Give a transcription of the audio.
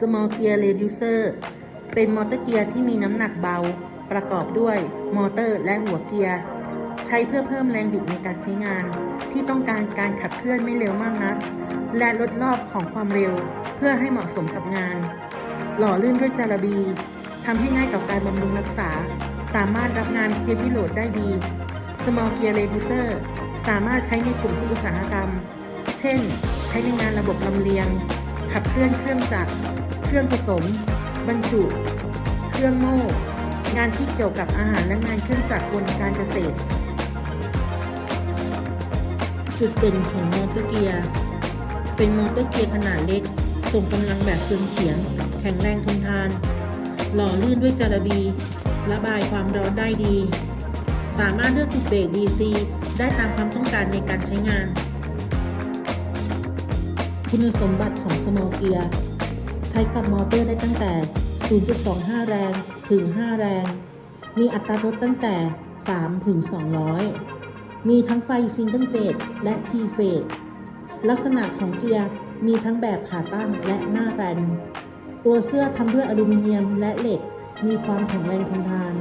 Small Gear Reducer เป็นมอเตอร์เกียร์ที่มีน้ำหนักเบา ประกอบด้วยมอเตอร์และหัวเกียร์ ใช้เพื่อเพิ่มแรงบิดในการใช้งาน ที่ต้องการการขับเคลื่อนไม่เร็วมากนัก และลดรอบของความเร็วเพื่อให้เหมาะสมกับงาน หล่อลื่นด้วยจาระบีทำให้ง่ายต่อการบำรุงรักษา สามารถรับงานเ e ี y โหลดได้ดี Small Gear Reducer สามารถใช้ในกลุ่มทุกอุตสาหกรรม เช่น ใช้ในงานระบบลำเลียง ขับเคลื่อนเครื่องจักร เครื่องผสม บรรจุ เครื่องโม่ งานที่เกี่ยวกับอาหารและงานเครื่องจักรกลการเกษตร จุดเด่นของมอเตอร์เกียร์ เป็นมอเตอร์เกียร์ขนาดเล็ก ส่งกำลังแบบเฟืองเฉียง แข็งแรงทนทาน หล่อลื่นด้วยจาระบี ระบายความร้อนได้ดี สามารถเลือกติดเบรก DC ได้ตามความต้องการในการใช้งาน คุณสมบัติของ Small Gear ใช้กับมอเตอร์ได้ตั้งแต่ 0.25 แรงถึง 5 แรง มีอัตราลดตั้งแต่ 3 ถึง 200 มีทั้งไฟซิงเกิลเฟสและทีเฟสลักษณะของเกียร์มีทั้งแบบขาตั้งและหน้าแบนตัวเสื้อทำด้วยอลูมิเนียมและเหล็ก มีความแข็งแรงทนทาน